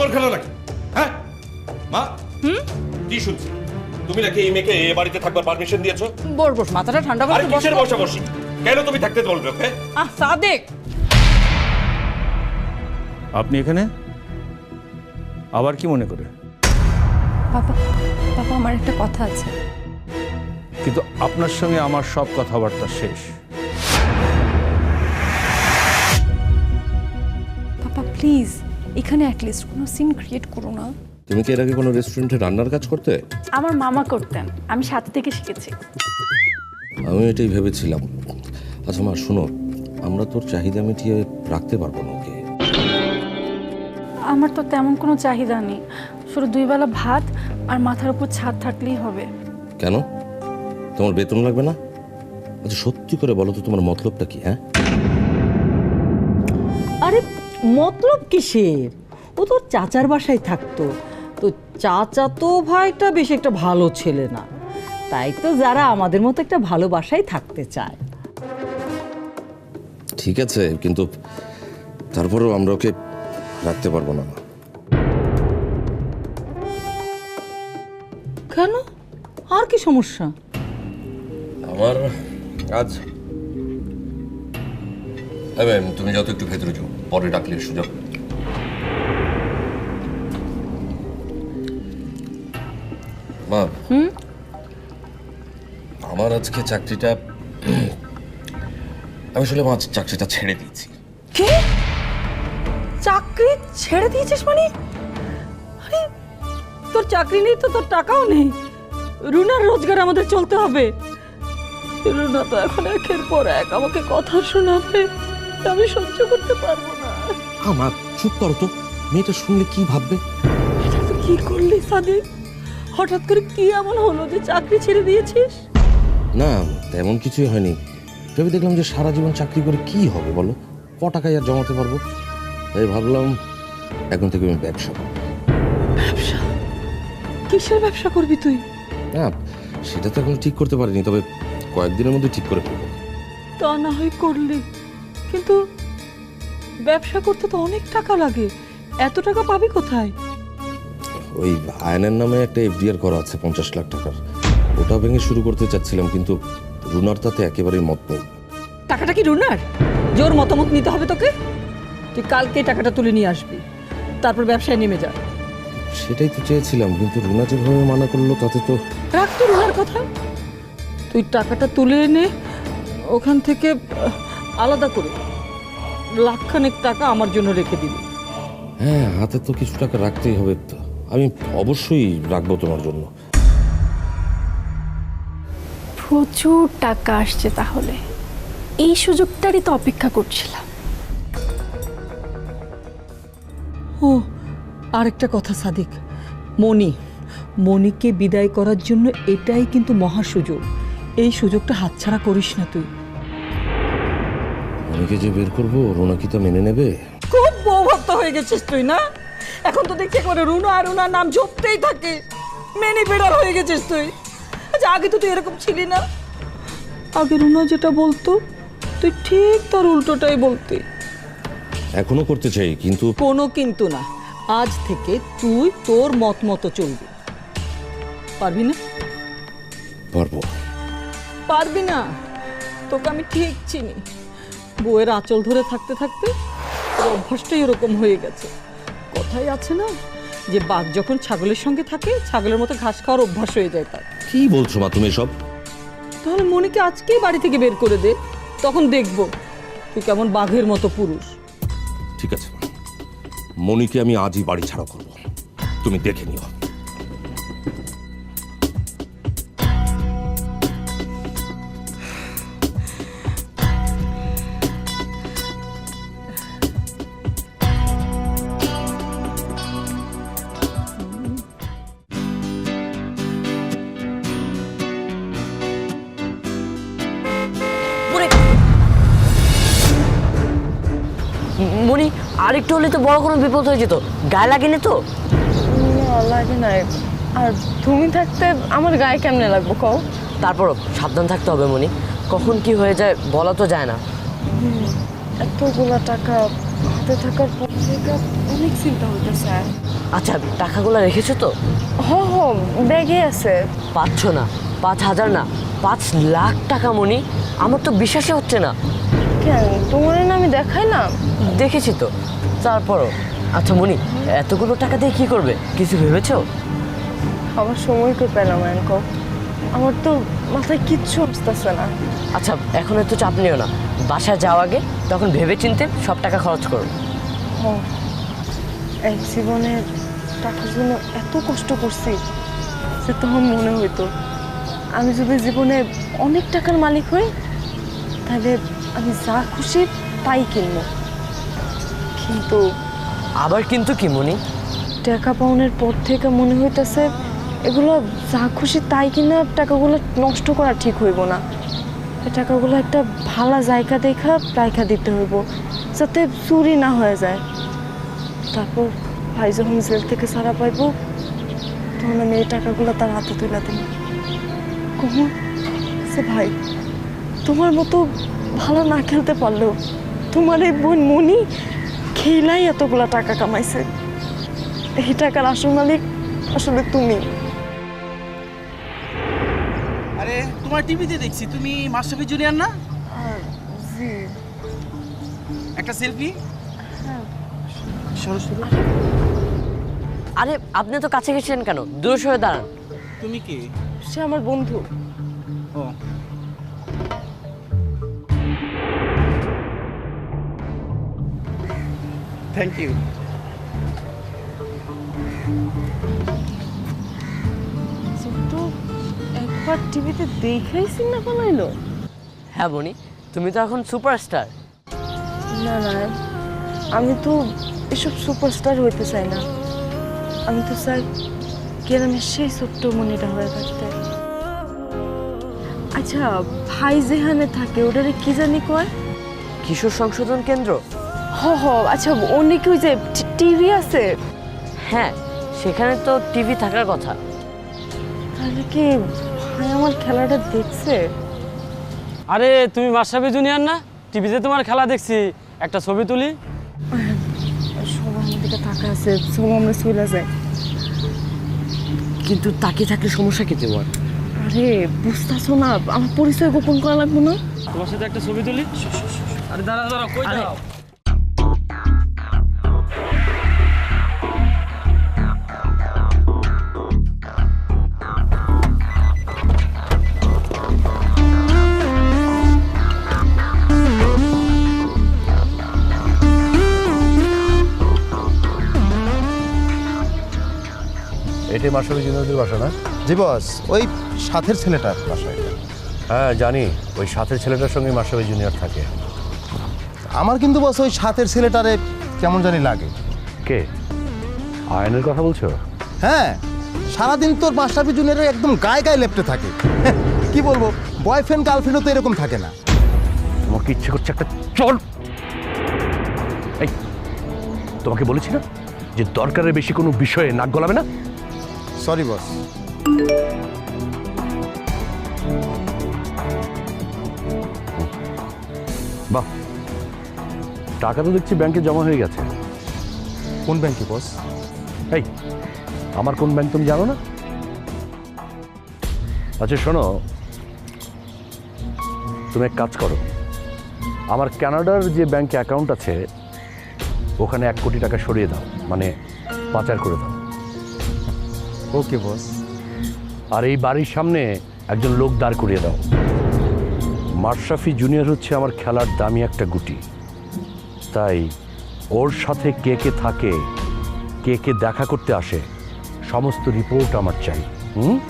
লঙ্গর খেলা নাকি? হ্যাঁ? মা কি শুনছি? তুমি নাকি এই মেয়েকে এ বাড়িতে থাকবার পারমিশন দিয়েছ? বস বস মাথাটা ঠান্ডা করে বস কিসের বসা। বসি কেন তুমি থাকতে বলবে ওকে? আহ সাদেক! আপনি এখানে? আবার কি মনে করে? বাবা বাবা আমার একটা কথা আছে। কিন্তু আপনার সঙ্গে আমার সব কথাবার্তা শেষ। বাবা প্লিজ। এখানে অ্যাটলিস্ট কোনো সিন ক্রিয়েট করো না। তুমি কি এর আগে কোনো রেস্টুরেন্টে রান্নার কাজ করতে? আমার মামা করতেন। আমি সাথে থেকে শিখেছি। আমি এটাই ভেবেছিলাম। আচ্ছা মা শোনো আমরা তোর চাহিদা মিটিয়ে রাখতে পারব না ওকে। আমার তো তেমন কোনো চাহিদা নেই। শুধু দুই বেলা ভাত আর মাথার উপর ছাদ থাকলেই হবে। কেন? তোমার বেতন লাগবে না? আচ্ছা সত্যি করে বলো তো তোমার মতলবটা কি হ্যাঁ? মতলব কিসের? ও তো চাচার বাসায় থাকতো। তো চাচা তো ভাইটা বেশ একটা ভালো ছেলে না। তাই তো যারা আমাদের মতো একটা ভালো বাসায় থাকতে চায়। ঠিক আছে কিন্তু তারপরেও আমরা ওকে রাখতে পারব না। কেন? আর কি সমস্যা? আমার আজ তুমি যত একটু ভেতরে যাও। পরে ডাকলে সুযোগ। মা আমার আজকে চাকরিটা আমি আসলে মা চাকরিটা ছেড়ে দিয়েছি। কি? চাকরি ছেড়ে দিয়েছিস মানে? আরে তোর চাকরি নেই তো তোর টাকাও নেই। রুনার রোজগার আমাদের চলতে হবে। রুনা তো এখন একের পর এক আমাকে কথা শোনাবে। আমি সহ্য করতে পারব না। আমার চুপ করো তো। মেয়েটা শুনলে কি ভাববে? এটা তুই কি করলি সাদিক? হঠাৎ করে কি এমন হলো যে চাকরি ছেড়ে দিয়েছিস? না তেমন কিছুই হয়নি। ভেবে দেখলাম যে সারা জীবন চাকরি করে কি হবে বলো? ক টাকায় আর জমাতে পারব? তাই ভাবলাম এখন থেকে আমি ব্যবসা করব। ব্যবসা? কিসের ব্যবসা করবি তুই? না সেটা তো এখন ঠিক করতে পারিনি তবে কয়েকদিনের মধ্যে ঠিক করে ফেলব। তা না হয় করলি কিন্তু ব্যবসা করতে তো অনেক টাকা লাগে। এত টাকা পাবি কোথায়? ওই আয়নের নামে একটা এফডিআর করা আছে পঞ্চাশ লাখ টাকার। ওটা ভেঙে শুরু করতে চাচ্ছিলাম কিন্তু রুনার তাতে একেবারেই মত নেই। টাকাটা কি রুনার? জোর মতামত নিতে হবে তোকে? তুই কালকে টাকাটা তুলে নিয়ে আসবি। তারপর ব্যবসায় নেমে যা। সেটাই তো চেয়েছিলাম কিন্তু রুনা যেভাবে মানা করল তাতে তো রাখ তো রুনার কথা। তুই টাকাটা তুলে এনে ওখান থেকে আলাদা করে। লাখখানেক টাকা আমার জন্য রেখে দিবি। হ্যাঁ হাতে তো কিছু টাকা রাখতেই হবে তো। আমি অবশ্যই রাখব তোমার জন্য। প্রচুর টাকা আসছে তাহলে। এই সুযোগটারই তো অপেক্ষা করছিলাম। ও আরেকটা কথা সাদিক। মণি মণিকে বিদায় করার জন্য এটাই কিন্তু মহা সুযোগ। এই সুযোগটা হাতছাড়া করিস না তুই। অনেকে যে বের করব রুনা কি তা মেনে নেবে? খুব বৌভক্ত হয়ে গেছিস তুই না? এখন তো দেখছি করে রুনা আর রুনার নাম জপতেই থাকে। মেনে বেড়ার হয়ে গেছিস তুই। আচ্ছা আগে তো তুই এরকম ছিলি না। আগে রুনা যেটা বলতো তুই ঠিক তার উল্টোটাই বলতি। এখনও করতে চাই কিন্তু কোনো কিন্তু না। আজ থেকে তুই তোর মত মতো চলবি। পারবি না? পারব। পারবি না? তোকে আমি ঠিক চিনি। বউয়ের আঁচল ধরে থাকতে থাকতে অভ্যাসটাই ওরকম হয়ে গেছে। কথাই আছে না যে বাঘ যখন ছাগলের সঙ্গে থাকে ছাগলের মতো ঘাস খাওয়ার অভ্যাস হয়ে যায় তার। কি বলছো মা তুমি সব তাহলে মনিকে আজকেই বাড়ি থেকে বের করে দে তখন দেখব তুই কেমন বাঘের মতো পুরুষ। ঠিক আছে। মনিকে আমি আজই বাড়ি ছাড়া করব। তুমি দেখে নিও। বড় কোনো বিপদ হয়ে যেত? গায়ে লাগেনি তো? না লাগে নাই। আর তুমি থাকতে আমার গায়ে কেমনে লাগবো কও? তারপরও সাবধান থাকতে হবে মনি। কখন কি হয়ে যায় বলা তো যায় না। এতগুলা টাকা হাতে থাকার পর থেকে অনেক চিন্তা হইতেছে আচ্ছা টাকাগুলো রেখেছো তো? হ হ ব্যাগে আছে। পাচ্ছ না পাঁচ হাজার না পাঁচ লাখ টাকা মনি। আমার তো বিশ্বাসই হচ্ছে না। কেন? তোমার না আমি দেখাইলাম? দেখেছি তো। তারপরও আচ্ছা মনি এতগুলো টাকা দিয়ে কি করবে? কিছু ভেবেছো? আমার সময় কই পেলাম এনকো আমার তো মাথায় কিচ্ছু আসতেছে না। আচ্ছা এখন একটু চাপ নিও না। বাসায় যাওয়া আগে তখন ভেবে চিনতে সব টাকা খরচ করো। হ। এক জীবনে টাকার জন্য এত কষ্ট করছি যে তখন মনে হইতো। আমি যদি জীবনে অনেক টাকার মালিক হই তাহলে আমি যা খুশি তাই কিনবো। কিন্তু আবার কিন্তু কি মনি টাকা পাওনের পর থেকে মনে হইতেছে এগুলো যা খুশি তাই কিনা টাকাগুলো নষ্ট করা ঠিক হইব না। টাকাগুলো একটা ভালো জায়গা দেখা রায়খা দিতে হইব যাতে চুরি না হয়ে যায়। তারপর ভাই যখন জেল থেকে সারা পাইব তখন আমি এই টাকাগুলো তার হাতে তুলে দেব কখন সে ভাই তোমার মতো ভালো না খেলতে পারলেও তোমার এই বোন মনি খেলাই এতগুলা টাকা কামাইছে। এই টাকার আসল মালিক আসলে তুমি। আরে তোমার টিভিতে দেখছি তুমি মাস্টারফি জুনিয়র না? জি। একটা সেলফি? সরো সরো। আরে আপনি তো কাছে গেছিলেন কেন? দূরে সরে দাঁড়ান। তুমি কে? সে আমার বন্ধু। ও। থ্যাংক ইউ তো একবার টিভিতে দেখাইছি না বানাইলো হ্যাঁ বনি তুমি তো এখন সুপারস্টার। না না আমি তো এসব সুপারস্টার হইতে চাই না। আমি তো চাই গ্রামের সেই ছোট্ট মনিটা হয়ে থাকতে আচ্ছা ভাই যেখানে থাকে ওটারে কি জানি কয়? কিশোর সংশোধন কেন্দ্র? হ হ আচ্ছা অনেক ওই যে টিভি আছে? হ্যাঁ সেখানে তো টিভি থাকার কথা। তাহলে কি ভাই আমার খেলাটা দেখছে? আরে তুমি মাসাবি জুনিয়র না? টিভিতে তোমার খেলা দেখছি। একটা ছবি তুলি। সব আমার দিকে টাকা আছে সব আমরা চলে যায় কিন্তু তাকিয়ে থাকলে সমস্যা কি তোমার? আরে বুঝতেছো না আমার পরিচয় গোপন করা লাগবে না? তোমার সাথে একটা ছবি তুলি। আরে দাঁড়া দাঁড়া কই আরে- এটাই মাসাবি জুনিয়রদের বাসা না? জি বস ওই সাথের ছেলেটার বাসা এটা হ্যাঁ জানি। ওই সাথের ছেলেটার সঙ্গে মাসাবি জুনিয়র থাকে। আমার কিন্তু বস ওই সাথের ছেলেটারে কেমন জানি লাগে। কে? আয়নের কথা বলছো? হ্যাঁ সারাদিন তোর মাস্টারপি জুনিয়রের একদম গায়ে গায়ে লেপটে থাকে। হ্যাঁ, কি বলব বয়ফ্রেন্ড গার্লফ্রেন্ডও তো এরকম থাকে না। তোমাকে ইচ্ছে করছে একটা চল। এই তোমাকে বলেছি না যে দরকারের বেশি কোনো বিষয়ে নাক গলাবে না? সরি বস বাহ। টাকা তো দেখছি ব্যাংকে জমা হয়ে গেছে। কোন ব্যাংকে বস এই আমার কোন ব্যাংক তুমি জানো না? আচ্ছা শোনো। তুমি এক কাজ করো। আমার কানাডার যে ব্যাংকে অ্যাকাউন্ট আছে ওখানে এক কোটি টাকা সরিয়ে দাও। মানে পাচার করে দাও। ওকে, বস। আর এই বাড়ির সামনে একজন লোক দাঁড় করিয়ে দাও। মাশরাফি জুনিয়র হচ্ছে আমার খেলার দামি একটা গুটি। তাই ওর সাথে কে কে থাকে, কে কে দেখা করতে আসে, সমস্ত রিপোর্ট আমার চাই। হুম?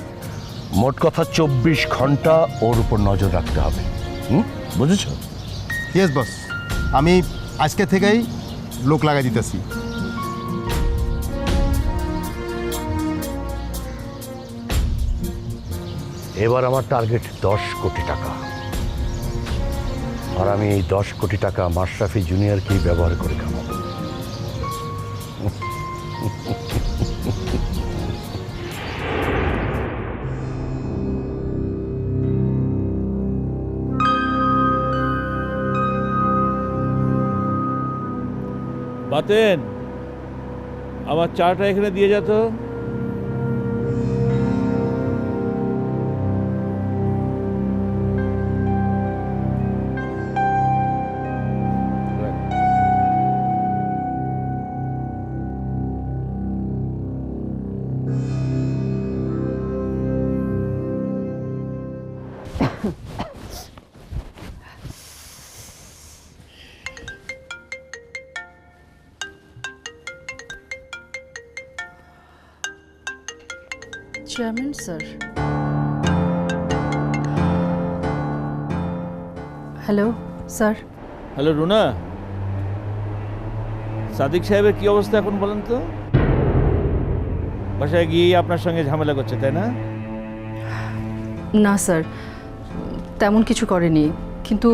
মোট কথা চব্বিশ ঘণ্টা ওর উপর নজর রাখতে হবে। হুম? বুঝেছ? ইয়েস বস আমি আজকে থেকেই লোক লাগাই দিতেছি। এবার আমার টার্গেট দশ কোটি টাকা। আর আমি এই দশ কোটি টাকা মাশরাফি জুনিয়রকেই ব্যবহার করে কামাবো? বাতেন, আমার চাটা এখানে দিয়ে যেত chairman sir hello sir hello Runa Sadiq সাহেবের কি অবস্থা এখন বলেন তো? বাসায় গিয়ে আপনার সঙ্গে ঝামেলা করছে তাই না? না স্যার তেমন কিছু করেনি কিন্তু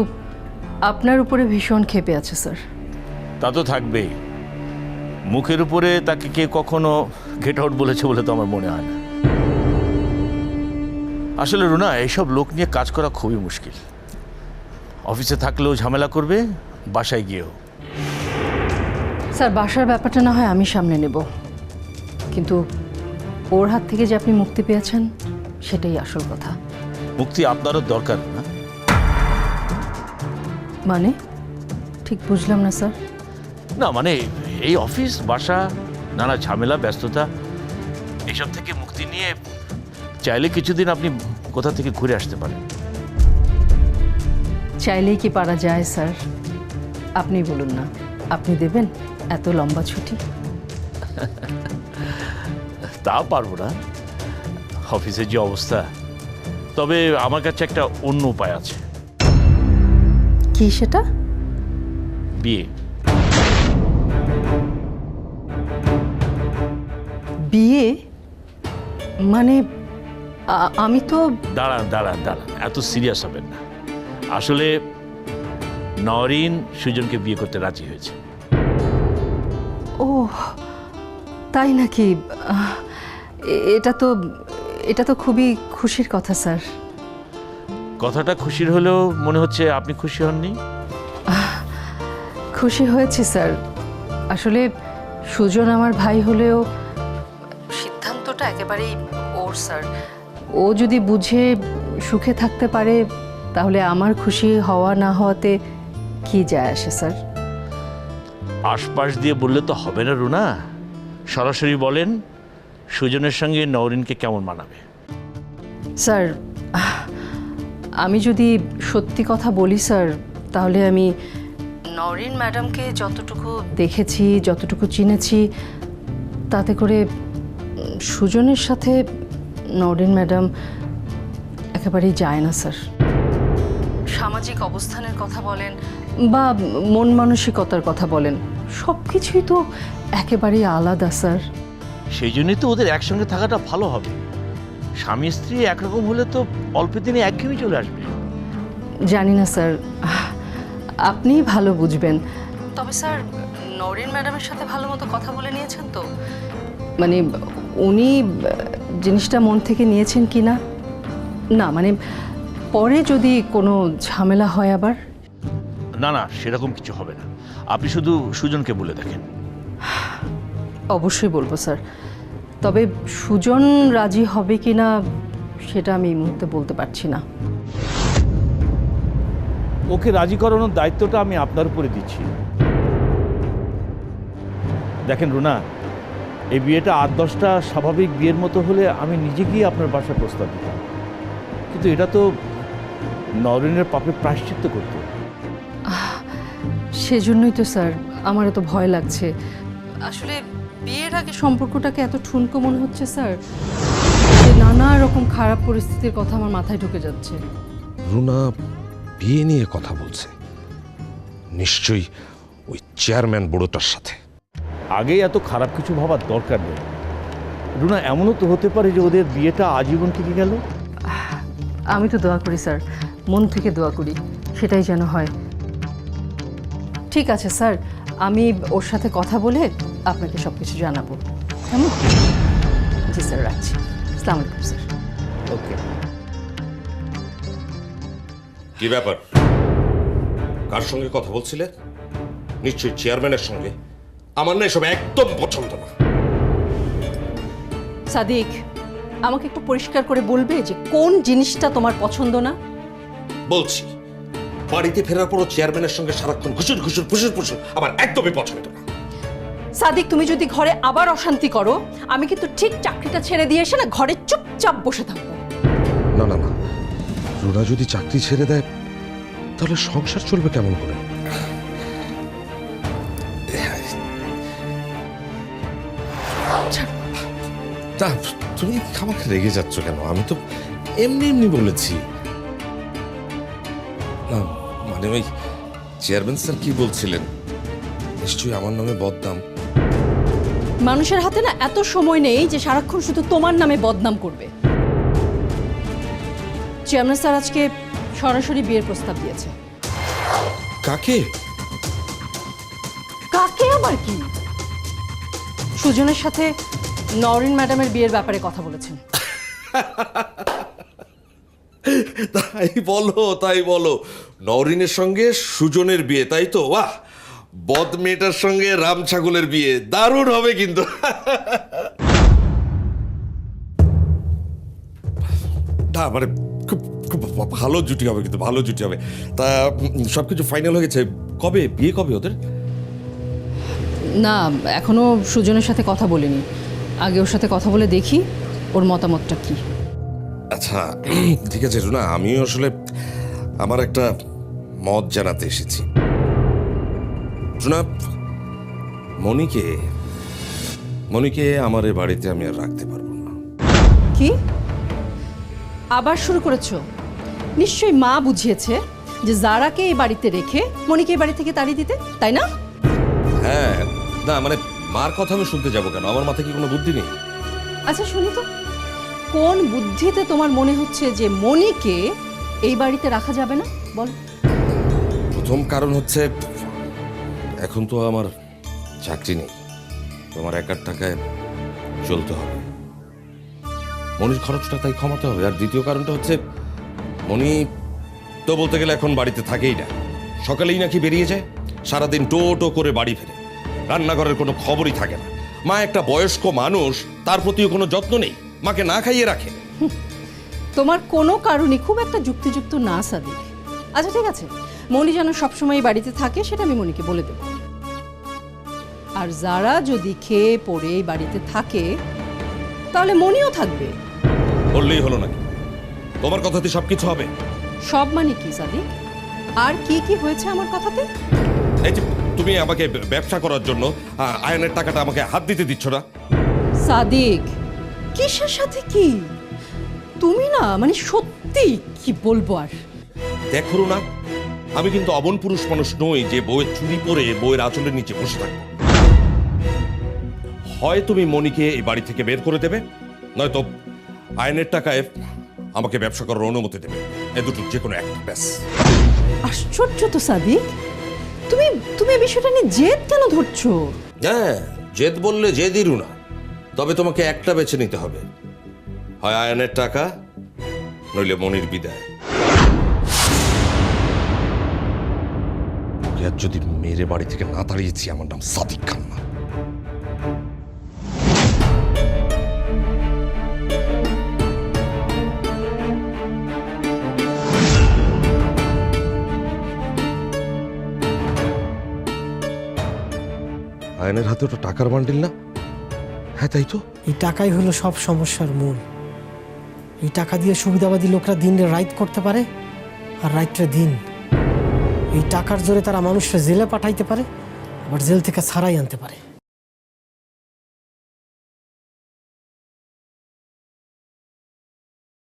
আপনার উপরে ভীষণ ক্ষেপে আছে স্যার তা তো থাকবেই। মুখের উপরে তাকে কে কখনো গেট আউট বলেছে বলে তো আমার মনে হয় না। আসলে রুনা এইসব লোক নিয়ে কাজ করা খুবই মুশকিল। অফিসে থাকলেও ঝামেলা করবে বাসায় গিয়েও। স্যার বাসার ব্যাপারটা না হয় আমি সামনে নেব। কিন্তু ওর হাত থেকে যে আপনি মুক্তি পেয়েছেন সেটাই আসল কথা। মুক্তি আপনারও দরকার না? মানে? ঠিক বুঝলাম না স্যার। না মানে এই অফিস বাসা নানা ঝামেলা ব্যস্ততা এসব থেকে মুক্তি নিয়ে চাইলে কিছুদিন আপনি কোথা থেকে ঘুরে আসতে পারেন। চাইলেই কি পারা যায় স্যার? আপনি বলুন না। আপনি দেবেন এত লম্বা ছুটি? তা পারব না। অফিসের যে অবস্থা। তবে আমার কাছে একটা অন্য উপায় আছে। কি সেটা? বিয়ে। বিয়ে? মানে আমি তো দাঁড়ান দাঁড়ান দাঁড়ান। এত সিরিয়াস হবেন না। আসলে নরিন সুজনকে বিয়ে করতে রাজি হয়েছে। ও তাই নাকি? এটা তো এটা তো খুবই খুশির কথা স্যার। কথাটা খুশির হলেও মনে হচ্ছে আপনি খুশি হননি। খুশি হয়েছি স্যার। আসলে সুজন আমার ভাই হলেও সিদ্ধান্তটা একেবারেই ওর স্যার। ও যদি বুঝে সুখে থাকতে পারে তাহলে আমার খুশি হওয়া না হওয়াতে কি যায় আসে স্যার? আশপাশ দিয়ে বললে তো হবে না রুনা। সরাসরি বলেন সুজনের সঙ্গে নওরিনকে কেমন মানাবে? স্যার আমি যদি সত্যি কথা বলি স্যার তাহলে আমি নরিন ম্যাডামকে যতটুকু দেখেছি যতটুকু চিনেছি তাতে করে সুজনের সাথে নরিন ম্যাডাম একেবারেই যায় না স্যার। সামাজিক অবস্থানের কথা বলেন বা মন মানসিকতার কথা বলেন সব কিছুই তো একেবারেই আলাদা স্যার। সেই জন্যই তো ওদের একসঙ্গে থাকাটা ভালো হবে। স্বামী স্ত্রী একরকম হলে তো অল্প দিনে একঘেয়েমি চলে আসবে। জানি না স্যার। আপনিই ভালো বুঝবেন। তবে স্যার নরিন ম্যাডামের সাথে ভালো মতো কথা বলে নিয়েছেন তো? মানে উনি জিনিসটা মন থেকে নিয়েছেন কি না? না মানে পরে যদি কোনো ঝামেলা হয় আবার? না না সেরকম কিছু হবে না। আপনি শুধু সুজনকে বলে দেখেন। অবশ্যই বলব স্যার। তবে সুজন রাজি হবে কি না সেটা আমি এই মুহূর্তে বলতে পারছি না। ওকে রাজি করানোর দায়িত্বটা আমি আপনার উপরে দিচ্ছি। দেখেন রুনা এই বিয়েটা আট দশটা স্বাভাবিক বিয়ের মতো হলে আমি নিজে গিয়ে আপনার বাসায় প্রস্তাব দিতাম। কিন্তু এটা তো নরেনের পাপে প্রায়শ্চিত্ত করতো। সেজন্যই তো স্যার আমার এত ভয় লাগছে। আসলে বিয়ের আগে সম্পর্কটাকে এত ঠুনকো মনে হচ্ছে স্যার যে নানা রকম খারাপ পরিস্থিতির কথা আমার মাথায় ঢুকে যাচ্ছে। রুনা বিয়ে নিয়ে কথা বলছে। নিশ্চয়ই ওই চেয়ারম্যান বুড়োটার সাথে। আগেই এত খারাপ কিছু ভাবার দরকার নেই। রুনা এমনও তো হতে পারে যে ওদের বিয়েটা আজীবন থেকে গেল? আমি তো দোয়া করি স্যার। মন থেকে দোয়া করি সেটাই যেন হয়। ঠিক আছে স্যার। আমি ওর সাথে কথা বলে আপনাকে সব কিছু জানাব। কেমন? জি স্যার রাখছি। আসসালামু আলাইকুম স্যার। ওকে। কি ব্যাপার? কার সঙ্গে কথা বলছিলে? নিশ্চয়ই চেয়ারম্যানের সঙ্গে। আমার না এসব একদম পছন্দ না। সাদিক আমাকে একটু পরিষ্কার করে বলবে যে কোন জিনিসটা তোমার পছন্দ না? বলছি বাড়িতে ফেরার পরও চেয়ারম্যানের সঙ্গে সারাক্ষণ ঘুষুর ঘুষুর ফুসুর ফুসুর আমার একদমই পছন্দ না। সাদিক তুমি যদি ঘরে আবার অশান্তি করো আমি কিন্তু ঠিক চাকরিটা ছেড়ে দিয়ে এসে না ঘরে চুপচাপ বসে থাকব। না না না। রুনা যদি চাকরি ছেড়ে দেয় তাহলে সংসার চলবে কেমন করে? তা তুমি আমাকে রেগে যাচ্ছ কেন? আমি তো এমনি এমনি বলেছি। না মানে ওই চেয়ারম্যান স্যার কি বলছিলেন? নিশ্চয়ই আমার নামে বদনাম। মানুষের হাতে না এত সময় নেই যে সারাক্ষণ শুধু তোমার নামে বদনাম করবে। চেয়ারম্যান স্যার আজকে সরাসরি বিয়ের প্রস্তাব দিয়েছে। কাকে? কাকে আবার কি? সুজনের সাথে নরিন ম্যাডামের বিয়ের ব্যাপারে কথা বলেছেন। তাই বলো তাই বলো। নরিনের সঙ্গে সুজনের বিয়ে তাই তো? বাহ! বদ মেয়েটার সঙ্গে রাম ছাগলের বিয়ে দারুণ হবে কিন্তু। না মানে খুব খুব ভালো জুটি হবে কিন্তু ভালো জুটি হবে। তা সব কিছু ফাইনাল হয়ে গেছে। কবে? বিয়ে কবে ওদের? না এখনও সুজনের সাথে কথা বলিনি। আগে ওর সাথে কথা বলে দেখি ওর মতামতটা কি। আচ্ছা ঠিক আছে রুনা আমিও আসলে আমার একটা মত জানাতে এসেছি। রুনা মনিকে মনিকে আমার এ বাড়িতে আমি আর রাখতে পারব না। কি? আবার শুরু করেছ? নিশ্চয়ই মা বুঝিয়েছে যে জারাকে এই বাড়িতে রেখে মনিকে এই বাড়ি থেকে তাড়িয়ে দিতে তাই না? হ্যাঁ না মানে মার কথা আমি শুনতে যাব কেন? আমার মাথায় কি কোনো বুদ্ধি নেই? আচ্ছা শুনি তো। কোন বুদ্ধিতে তোমার মনে হচ্ছে যে মনিকে এই বাড়িতে রাখা যাবে না? বল। প্রথম কারণ হচ্ছে এখন তো আমার চাকরি নেই। তোমার একার টাকায় চলতে হবে। মনির খরচটা তাই কমাতে হবে। আর দ্বিতীয় কারণটা হচ্ছে মনি তো বলতে গেলে এখন বাড়িতে থাকেই না। সকালেই নাকি বেরিয়ে যায় সারাদিন টো টো করে বাড়ি ফেরে। রান্নাঘরের কোনো খবরই থাকে না। মা একটা বয়স্ক মানুষ তার প্রতিও কোনো যত্ন নেই। মাকে না খাইয়ে রাখে। তোমার কোনো কারণই খুব একটা যুক্তিযুক্ত না সাদিক। আচ্ছা ঠিক আছে। মনি যেন সবসময় বাড়িতে থাকে সেটা আমি মনিকে বলে দেব। আর যারা যদি খেয়ে পড়ে বাড়িতে থাকে তাহলে মনিও থাকবে। বললেই হলো নাকি? তোমার কথাতে সব কিছু হবে। সব মানে কি সাদিক? আর কি কি হয়েছে আমার কথাতে? এই যে তুমি আমাকে ব্যবসা করার জন্য আয়নের টাকাটা আমাকে হাত দিতে দিচ্ছ না? সাদিক কিসের সাথে কি? তুমি না মানে সত্যি কি বলব আর? দেখো না আমি কিন্তু অবন পুরুষ মানুষ নই যে বইয়ের চুরি পরে বইয়ের আঁচলের নিচে বসে থাকব হয় তুমি মনিকে এই বাড়ি থেকে বের করে দেবে নয়তো আয়নের টাকায় আমাকে ব্যবসা করার অনুমতি দেবে। এ দুটো যে কোনো একটা ব্যাস। আশ্চর্য তো সাদিক। তুমি তুমি এই বিষয়টা নিয়ে জেদ কেন ধরছো? হ্যাঁ জেদ বললে জেদই রুনা। তবে তোমাকে একটা বেছে নিতে হবে। হয় আয়নের টাকা, নইলে মনির বিদায়। যদি মেরে বাড়ি থেকে না তাড়িয়েছি, আমার নাম সাদিক খান আয়নের হাতে ওটা টাকার বান্ডিল না? হ্যাঁ তাই তো। এই টাকাই হলো সব সমস্যার মূল। এই টাকা দিয়ে সুবিধাবাদী লোকরা দিন রাইট করতে পারে আর রাইটটা দিন। এই টাকার জোরে তারা মানুষরা জেলে পাঠাইতে পারে, আবার জেল থেকে ছাড়াই আনতে পারে।